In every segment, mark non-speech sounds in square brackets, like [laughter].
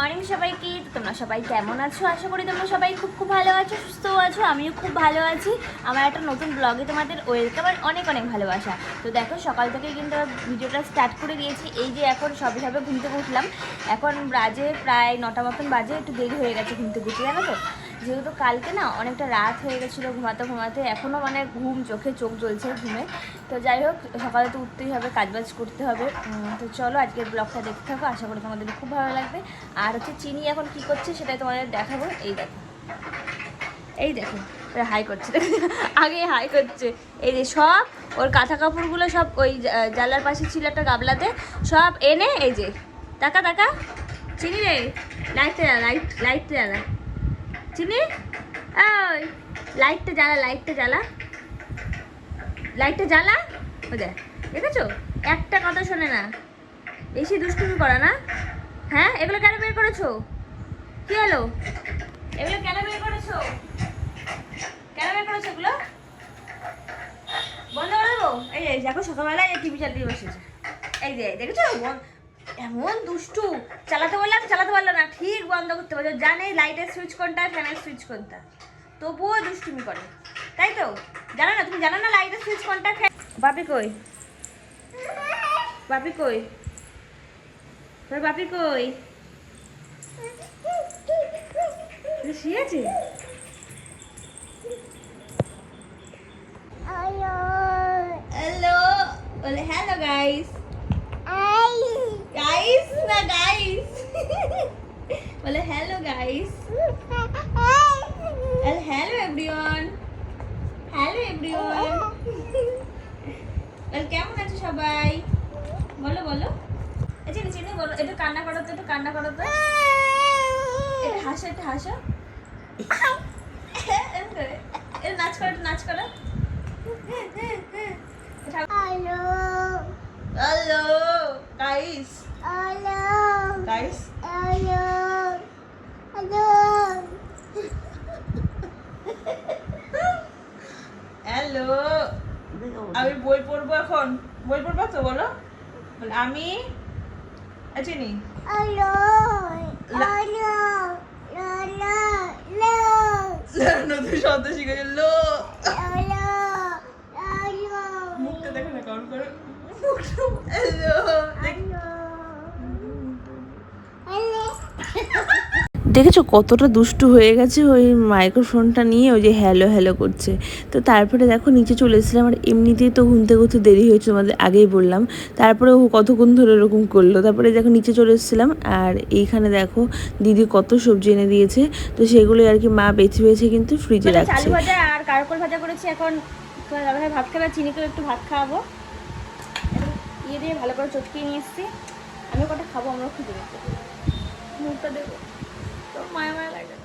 Morning সবাইকে। তোমরা সবাই কেমন আছো? আশা করি তোমরা সবাই খুব খুব ভালো আছো, সুস্থ আছো, আমিও খুব ভালো আছি। আমার একটা নতুন ব্লগে তোমাদের ওয়েলকাম আর অনেক অনেক ভালোবাসা। তো দেখো, সকাল থেকে কিন্তু ভিডিওটা স্টার্ট করে দিয়েছি। এই যে এখন সবে সবে ঘুম থেকে উঠলাম। এখন বাজে প্রায় নটা মতন বাজে, একটু দেরি হয়ে গেছে ঘুম থেকে জানো তো? যেহেতু কালকে না অনেকটা রাত হয়ে গেছিল ঘুমাতে ঘুমাতে এখনও মানে ঘুম, চোখে চোখ জ্বলছে ঘুমে। তো যাই হোক, সকালে তো উঠতেই হবে, কাজবাজ করতে হবে। তো চলো আজকের ব্লগটা দেখতে থাকো, আশা করি তোমাদের খুব ভালো লাগবে। আর হচ্ছে চিনি এখন কি করছে সেটাই তোমাদের দেখাবো, এই দেখো। এই দেখো হাই করছে। [laughs] আগে হাই করছে। এই যে সব ওর কাঁথা কাপড়গুলো সব ওই জা- জানলার পাশে ছিল একটা গাবলাতে, সব এনে, এই যে, টাকা টাকা। চিনি রে জ্বালা লাইট লাইটটা জ্বালা চিনি? ওই লাইটটা জ্বালা লাইটটা জ্বালা। লাইটটা জ্বালা? ও দেখ, দেখেছ? একটা কথা শোনে না। বেশি দুষ্টুমি করা না। হ্যাঁ? এগুলো কেন বের করেছ? কি হলো? এগুলো কেন বের করেছ? কেন বের করেছ এগুলো? বন্ধ করে দেবো? এই দেখো সকালবেলায় টিভি চালিয়ে বসেছে। এই যে, দেখেছ? এমন দুষ্টু চালাতে বললাম চালাতে পারল না। ঠিক বন্ধ করতে পারছ। জানে লাইটের সুইচ কোনটা ফ্যানের সুইচ কোনটা। তবুও দুষ্টুমি করে। তাই তো? জানো না তুমি জানো না লাইটের সুইচ কোনটা ফ্যান বাপি কই? বাপি কই? তোর বাপি কই? শুয়েছে হ্যালো হ্যালো গাইস গাইস না গাইস বলে hello guys hello everyone hello everyone বল কেমন আছো সবাই বলো বলো আচ্ছা চিনি বলো একটু কান্না করো তো একটু কান্না করো তো একটু হাসো একটু হাসো এরম করে। নাচ করো একটু হ্যালো গাইস গাইস হ্যালো আমি বই পড়ব এখন? বই পড়ব তো বলো? বলে আমি? আচ্ছা নি নতুন শব্দ শিখেছে। লো মুখটা দেখো না কেমন করে হ্যালো দেখেছ কতটা দুষ্টু হয়ে গেছে ওই মাইক্রোফোনটা নিয়ে ওই যে হ্যালো হ্যালো করছে। তো তারপরে দেখো নিচে চলে এসেছিলাম আর এমনিতেই তো ঘুমতে ঘুরতে দেরি হয়েছে তোমাদের আগেই বললাম। তারপরে ও কতক্ষণ ধরে এরকম করল? তারপরে দেখো নিচে চলে এসেছিলাম আর এইখানে দেখো দিদি কত সবজি এনে দিয়েছে। তো সেগুলোই আর কি মা বেছে বেছে কিন্তু ফ্রিজে রাখছে। আর কারকল ভাজা করেছি এখন ভাত খাবে আর চিনিকেও একটু ভাত খাওয়াবো। ইয়ে দিয়ে ভালো করে চটকিয়ে নিয়ে এসছি। আমি কটা খাব আমরা খুঁজে গেছি মুখটা দেবো তো মায়া মায়া লাগে।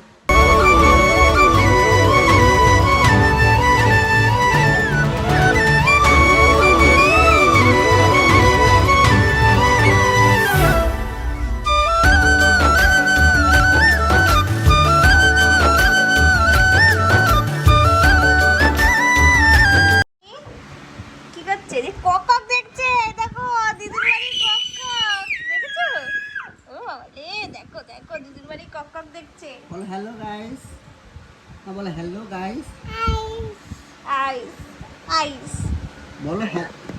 বলো হ্যাঁ বলো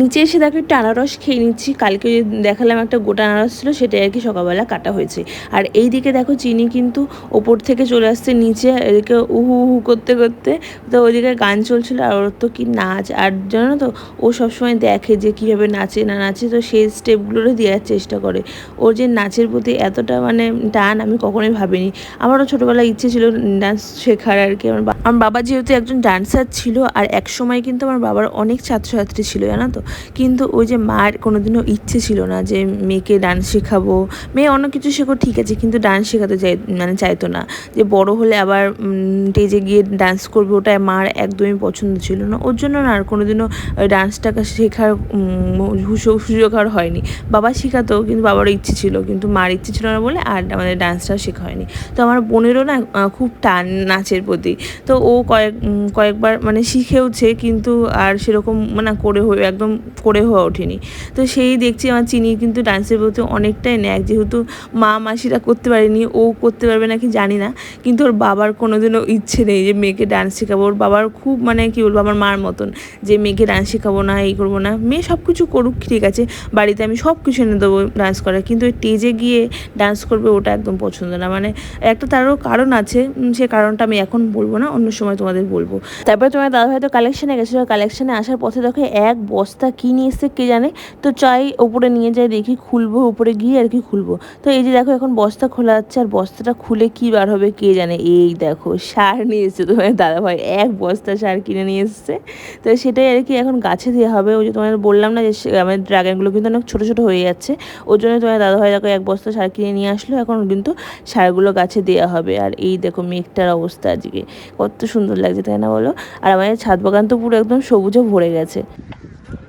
নিচে এসে দেখো একটু আনারস খেয়ে নিচ্ছি। কালকে দেখালাম একটা গোটা আনারস ছিল, সেটাই আর কি সকালবেলা কাটা হয়েছে। আর এই দিকে দেখো চিনি কিন্তু ওপর থেকে চলে আসছে নিচে, এদিকে উহু উহু করতে করতে, তো ওইদিকে গান চলছিল আর ওর তো কি নাচ। আর জানো তো, ও সবসময় দেখে যে কীভাবে নাচে না নাচে, তো সেই স্টেপগুলো দেওয়ার চেষ্টা করে। ওর যে নাচের প্রতি এতটা মানে টান আমি কখনোই ভাবিনি। আমারও ছোটোবেলায় ইচ্ছে ছিল ডান্স শেখার আর কি। আমার আমার বাবা যেহেতু একজন ডান্সার ছিল, আর এক সময় কিন্তু আমার বাবার অনেক ছাত্রছাত্রী ছিল, জানো তো? কিন্তু ওই যে মার কোনোদিনও ইচ্ছে ছিল না যে মেয়েকে ডান্স শেখাবো। মেয়ে অন্য কিছু শেখো, ঠিক আছে, কিন্তু ডান্স শেখাতে চাই মানে চাইতো না। যে বড় হলে আবার স্টেজে গিয়ে ডান্স করবে ওটা মার একদমই পছন্দ ছিল না। ওর জন্য না আর কোনোদিনও ডান্সটাকে শেখার সুযোগ আর হয়নি। বাবা শেখাতো, কিন্তু বাবারও ইচ্ছে ছিল, কিন্তু মার ইচ্ছে ছিল না বলে আর আমাদের ডান্সটা শেখা হয়নি। তো আমার বোনেরও না খুব টান নাচের প্রতি। তো ও কয়েক কয়েকবার মানে শিখেওছে, কিন্তু আর সেরকম মানে করে হয়ে, একদম করে হয়ে ওঠেনি। তো সেই দেখছি আমার চিনি কিন্তু ডান্সের প্রতি অনেকটাই ন্যাক। যেহেতু মা মাসিরা করতে পারেনি, ও করতে পারবে নাকি জানি না। কিন্তু ওর বাবার কোনোদিনও ইচ্ছে নেই যে মেয়েকে ডান্স শেখাবো। ওর বাবার খুব মানে কি বলব, আমার মার মতন যে মেয়েকে ডান্স শেখাবো না, এই করব না। মেয়ে সব কিছু করুক, ঠিক আছে। বাড়িতে আমি সব কিছু এনে দেবো ডান্স করার। কিন্তু ওই স্টেজে গিয়ে ডান্স করবে ওটা একদম পছন্দ না। মানে একটা তারও কারণ আছে সে কারণটা আমি এখন বলব না, অন্য সময় তোমাদের বলব। তারপরে তোমার দাদা হয়তো কালেকশানে গেছিল। কালেকশানে আসার পথে দেখো এক বস্তা কী নিয়ে এসছে কে জানে? তো চাই ওপরে নিয়ে যাই, দেখি খুলবো উপরে গিয়ে আর কি খুলবো। তো এই যে দেখো এখন বস্তা খোলা যাচ্ছে, আর বস্তাটা খুলে কি বার হবে কে জানে? এই দেখো, সার নিয়ে এসছে তোমার দাদা ভাই এক বস্তা সার কিনে নিয়ে এসছে। তো সেটাই আর কি এখন গাছে দেওয়া হবে। ওই যে তোমাদের বললাম না যে আমাদের ড্রাগনগুলো কিন্তু অনেক ছোটো ছোটো হয়ে যাচ্ছে। ওর জন্য তোমার দাদা ভাই দেখো এক বস্তা সার কিনে নিয়ে আসলো, এখন কিন্তু সারগুলো গাছে দেওয়া হবে। আর এই দেখো মেঘটার অবস্থা আজকে, কত সুন্দর লাগছে, তাই না বলো? আর আমাদের ছাদ বাগান তো পুরো একদম সবুজে ভরে গেছে।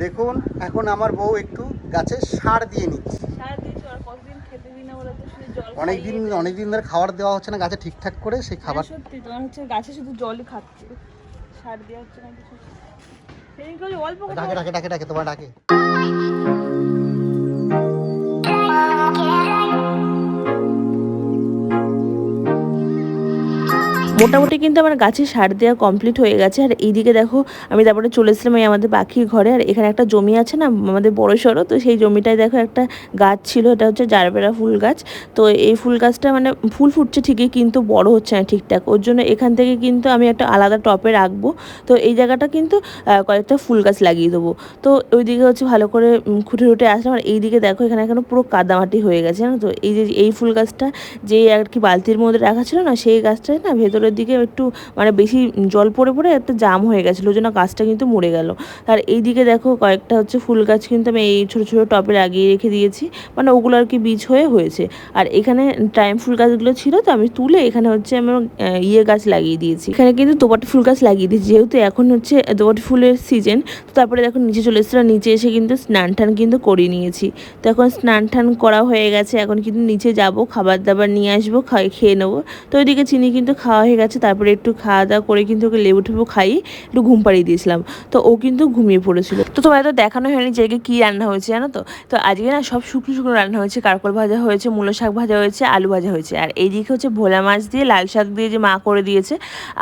দেখুন এখন আমার বউ একটু গাছে সার দিয়ে নিচ্ছে। অনেক দিন অনেক দিন ধরে খাবার দেওয়া হচ্ছে না গাছে ঠিকঠাক করে সেই খাবার সত্যি তোমার হচ্ছে গাছে শুধু জলই খাচ্ছে। সার দেওয়া হচ্ছে না কিছু। ডাকে ডাকে ডাকে ডাকে তোমার ডাকে। মোটামুটি কিন্তু আমার গাছে সার দেওয়া কমপ্লিট হয়ে গেছে। আর এইদিকে দেখো, আমি তারপরে চলে এসেছিলাম এই আমাদের পাখির ঘরে। আর এখানে একটা জমি আছে না, আমাদের বড় সড়ো, তো সেই জমিটায় দেখো একটা গাছ ছিল, এটা হচ্ছে জারবেরা ফুল গাছ। তো এই ফুল গাছটা মানে ফুল ফুটছে ঠিকই, কিন্তু বড় হচ্ছে না ঠিকঠাক। ওর জন্য এখান থেকে কিন্তু আমি একটা আলাদা টপে রাখব। তো এই জায়গাটা কিন্তু কয়েকটা ফুল গাছ লাগিয়ে দেবো। তো ওইদিকে হচ্ছে ভালো করে খুঁটে খুঁটে আসলাম। আর এইদিকে দেখো, এখানে এখানে পুরো কাদামাটি হয়ে গেছে, জানো তো? এই যে, এই ফুল গাছটা যে আর কি বালতির মধ্যে রাখা ছিল না, সেই গাছটায় না ভেতরের দিকে একটু মানে বেশি জল পড়ে পড়ে একটা জাম হয়ে গেছিল, ওই জন্য গাছটা কিন্তু মরে গেল। আর এইদিকে দেখো কয়েকটা হচ্ছে ফুল গাছ কিন্তু আমি এই ছোটো ছোটো টপে লাগিয়ে রেখে দিয়েছি মানে ওগুলো আর কি বীজ হয়ে হয়েছে। আর এখানে টাইম ফুল গাছগুলো ছিল, তো আমি তুলে এখানে হচ্ছে আমার ইয়ে গাছ লাগিয়ে দিয়েছি। এখানে কিন্তু দোপাটি ফুল গাছ লাগিয়ে দিয়েছি, যেহেতু এখন হচ্ছে দোপাটি ফুলের সিজন, তো তারপরে দেখো নিচে চলে এসেছিল, নিচে এসে কিন্তু স্নান টান কিন্তু করে নিয়েছি। তো এখন স্নান টান করা হয়ে গেছে, এখন কিন্তু নিচে যাব, খাবার দাবার নিয়ে আসব খেয়ে নেব। তো ওইদিকে চিনি কিন্তু খাওয়া হয়ে গেছে, তারপরে একটু খাওয়া দাওয়া করে কিন্তু ওকে লেবু টেবু খাইয়ে একটু ঘুম পাড়িয়ে দিয়েছিলাম। তো ও কিন্তু ঘুমিয়ে পড়েছিল। তো তোমার তো দেখানো হয়নি যে কী রান্না হয়েছে, জানো তো? তো আজকে না সব শুকনো শুকনো রান্না হয়েছে। কারকল ভাজা হয়েছে, মূলো শাক ভাজা হয়েছে, আলু ভাজা হয়েছে। আর এইদিকে হচ্ছে ভোলা মাছ দিয়ে, লাল শাক দিয়ে যে মা করে দিয়েছে।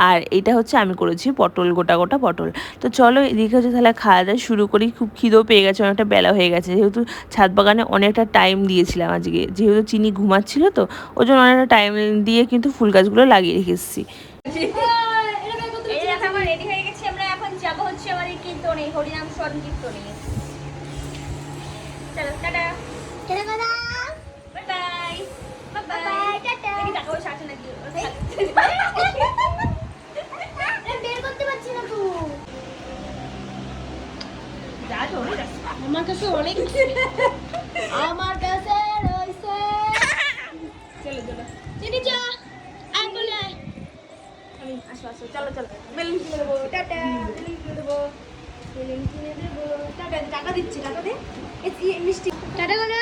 আর এটা হচ্ছে আমি করেছি পটল, গোটা গোটা পটল। তো চলো এদিকে হচ্ছে তাহলে খাওয়া দাওয়া শুরু করি। খুব খিদেও পেয়ে গেছে, অনেকটা বেলা হয়ে গেছে। যেহেতু ছাদ বাগানে অনেকটা টাইম দিয়েছিলাম আজকে। যেহেতু চিনি ঘুমাচ্ছিল তো ওই জন্য অনেকটা টাইম দিয়ে কিন্তু ফুল গাছগুলো লাগিয়ে রেখে এসেছি। রেডি হয়ে গেছি আমরা এখন যাব হচ্ছে আমাদের কীর্তনে হরিনাম স্মরণ কীর্তনে চলো tata tata tata bye bye bye bye tata. টাকা পয়সা আছে নাকি বের করতে পারছি না তো যা তো আমার কাছে অনেক আমার কাছে রয়েছে [laughs] চলো চলো চিনি চা আসো আসো, চলো চলো। বেলুন কিনে দেবো, টাটা বেলুন কিনে দেবো। বেলুন কিনে দেবো টাকা টাকা দিচ্ছি, টাকা দে। মিষ্টি। টাটা বলো।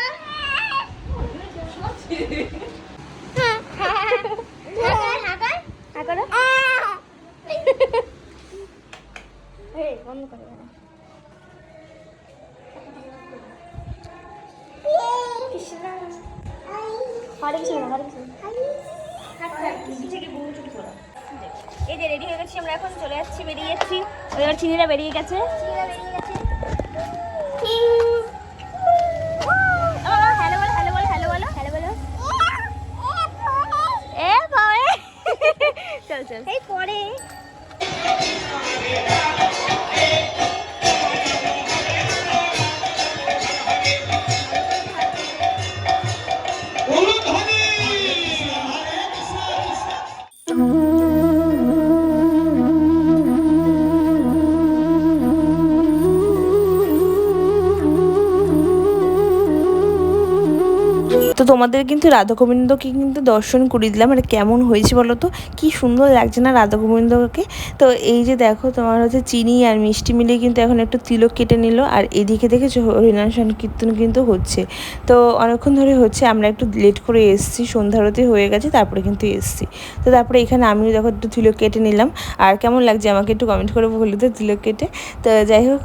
হরে কৃষ্ণ হরে কৃষ্ণ। এই যে রেডি হয়ে গেছি আমরা এখন চলে যাচ্ছি বেরিয়ে যাচ্ছি। ওই চিনিরা বেরিয়ে গেছে। হ্যালো তো তোমাদের কিন্তু রাধা গোবিন্দকে কিন্তু দর্শন করিয়ে দিলাম। আর কেমন হয়েছে বলো তো? কী সুন্দর লাগছে না রাধা গোবিন্দকে তো এই যে দেখো, তোমার হচ্ছে চিনি আর মিষ্টি মিলিয়ে কিন্তু এখন একটু তিলক কেটে নিল। আর এদিকে দেখেছ, হরিনাম সংকীর্তন কিন্তু হচ্ছে। তো অনেকক্ষণ ধরে হচ্ছে, আমরা একটু লেট করে এসেছি সন্ধ্যারতি হয়ে গেছে, তারপরে কিন্তু এসেছি। তো তারপরে এখানে আমিও দেখো একটু তিলক কেটে নিলাম। আর কেমন লাগছে আমাকে একটু কমেন্ট করে বলে তো তিলক কেটে? তো যাই হোক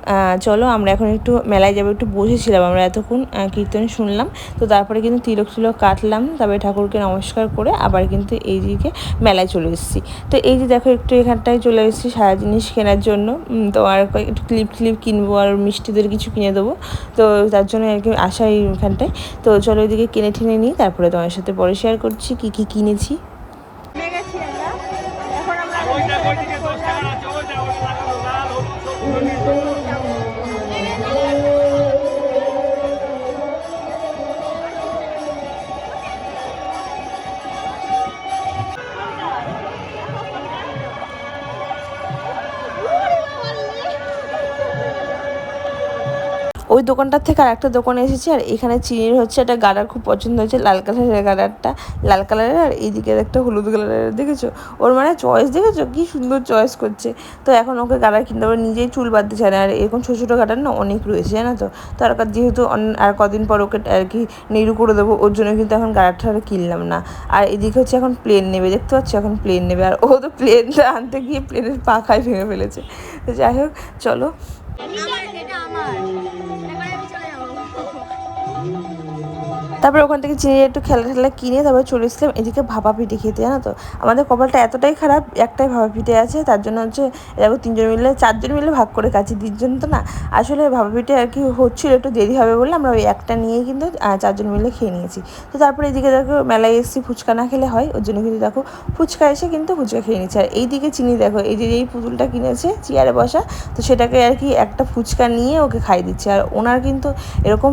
চলো, আমরা এখন একটু মেলায় যাব, একটু বসেছিলাম, আমরা এতক্ষণ কীর্তন শুনলাম। তো তারপরে কিন্তু তিলক তিলক কাটলাম, তারপরে ঠাকুরকে নমস্কার করে আবার কিন্তু এই দিকে মেলায় চলে এসেছি। তো এই যে দেখো, একটু এখানটায় চলে এসেছি সারা জিনিস কেনার জন্য। তো আর একটু ক্লিপ ক্লিপ কিনবো আর মিষ্টিদের কিছু কিনে দেবো। তো তার জন্য আর কি আসা এইখানটায় তো চলো ওইদিকে কিনে টিনে নিই, তারপরে তোমার সাথে পরে শেয়ার করছি, কী কী কিনেছি। ওই দোকানটার থেকে আরেকটা দোকানে এসেছি, আর এখানে চিনির হচ্ছে একটা গাডার খুব পছন্দ হয়েছে, লাল কালারের গাডারটা। লাল কালারের আর এইদিকে একটা হলুদ কালারের, দেখেছ? ওর মানে চয়েস দেখেছ? কি সুন্দর চয়েস করছে। তো এখন ওকে গাডার কিনতে হবে, নিজেই চুল বাঁধতে চায় না। আর এরকম ছোটো ছোটো গাডার না অনেক রয়েছে, জানো তো? তো আর যেহেতু আর কদিন পর ওকে আর কি নেড়ু করে দেবো, ওর জন্য কিন্তু এখন গাডারটা আর কিনলাম না। আর এদিকে হচ্ছে এখন প্লেন নেবে, দেখতে পাচ্ছ? এখন প্লেন নেবে। আর ও তো প্লেনটা আনতে গিয়ে প্লেনের পাখায় ভেঙে ফেলেছে। তো যাই হোক, চলো। তারপরে ওখান থেকে চিনি একটু খেলা ঠেলা কিনে তারপরে চলে এসেছিলাম। এদিকে ভাপা পিঠে খেতে, জানো তো? আমাদের কপালটা এতটাই খারাপ, একটাই ভাপা পিঠে আছে, তার জন্য হচ্ছে এরকম তিনজন মিলে, চারজন মিলে ভাগ করে কাছি তিনজন তো না? আসলে ভাপা পিঠে আর কি হচ্ছিল একটু দেরি হবে বলে আমরা ওই একটা নিয়েই কিন্তু চারজন মিলে খেয়ে নিয়েছি। তো তারপরে এদিকে দেখো মেলায় এসেছি, ফুচকা না খেলে হয়, ওর জন্য কিন্তু দেখো ফুচকা এসে কিন্তু ফুচকা খেয়ে নিচ্ছে। আর এইদিকে চিনি দেখো, এই যে এই পুতুলটা কিনেছে চেয়ারে বসা, তো সেটাকে আর কি একটা ফুচকা নিয়ে ওকে খাই দিচ্ছে। আর ওনার কিন্তু এরকম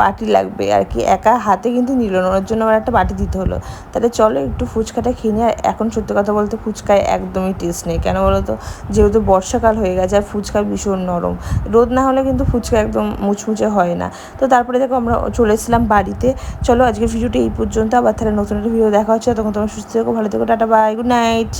বাটি লাগবে আর কি, একা হাতে কিন্তু নিল না। ওর জন্য আবার একটা বাটি দিতে হলো। তাহলে চলো একটু ফুচকাটা খেয়ে নিই। আর এখন সত্যি কথা বলতে ফুচকায় একদমই টেস্ট নেই। কেন বলো তো? যেহেতু বর্ষাকাল হয়ে গেছে আর ফুচকা ভীষণ নরম। রোদ না হলে কিন্তু ফুচকা একদম মুচমুচে হয় না। তো তারপরে দেখো আমরা চলে এসেছিলাম বাড়িতে। চলো আজকের ভিডিওটা এই পর্যন্ত। আবার তাহলে নতুন একটা ভিডিও দেখা হচ্ছে। তখন তোমার সুস্থ থেকো, ভালো থেকো, টাটা বাই গুড নাইট